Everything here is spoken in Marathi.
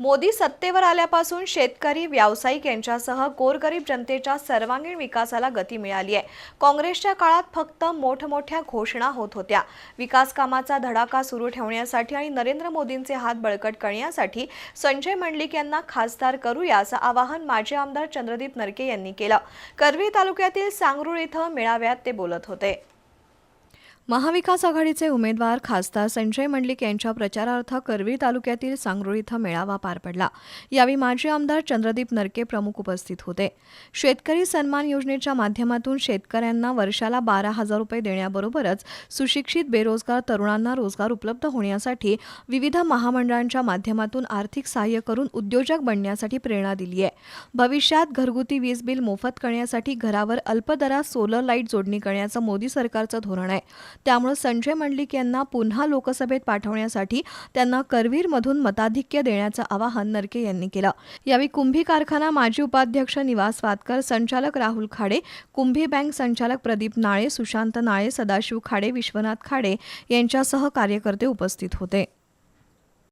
मोदी सत्तेवर आल्यापासून शेतकरी व्यावसायिक यांच्यासह गोरगरीब जनतेच्या सर्वांगीण विकासाला गती मिळाली आहे. काँग्रेसच्या काळात फक्त मोठमोठ्या घोषणा होत होत्या. विकास कामाचा धडाका सुरू ठेवण्यासाठी आणि नरेंद्र मोदींचे हात बळकट करण्यासाठी संजय मंडलिक यांना खासदार करूया असं आवाहन माजी आमदार चंद्रदीप नरके यांनी केलं. करवी तालुक्यातील सांगरूळ इथं मेळाव्यात ते बोलत होते. महाविकास आघाडीचे उमेदवार खासदार संजय मंडलिक यांच्या प्रचारार्थ करवीर तालुक्यातील सांगरूळ इथं मेळावा पार पडला. यावेळी माजी आमदार चंद्रदीप नरके प्रमुख उपस्थित होते. शेतकरी सन्मान योजनेच्या माध्यमातून शेतकऱ्यांना वर्षाला बारा हजार रुपये देण्याबरोबरच सुशिक्षित बेरोजगार तरुणांना रोजगार उपलब्ध होण्यासाठी विविध महामंडळांच्या माध्यमातून आर्थिक सहाय्य करून उद्योजक बनण्यासाठी प्रेरणा दिली आहे. भविष्यात घरगुती वीज बिल मोफत करण्यासाठी घरावर अल्पदरात सोलर लाइट जोडणी करण्याचं मोदी सरकारचं धोरण आहे. त्यामुळे संजय मंडलिक यांना पुन्हा लोकसभेत पाठवण्यासाठी त्यांना करवीरमधून मताधिक्य देण्याचं आवाहन नरके यांनी केलं. यावेळी कुंभी कारखाना माजी उपाध्यक्ष निवास वातकर संचालक राहुल खाडे कुंभी बँक संचालक प्रदीप नाळे सुशांत नाळे सदाशिव खाडे विश्वनाथ खाडे यांच्यासह कार्यकर्ते उपस्थित होते.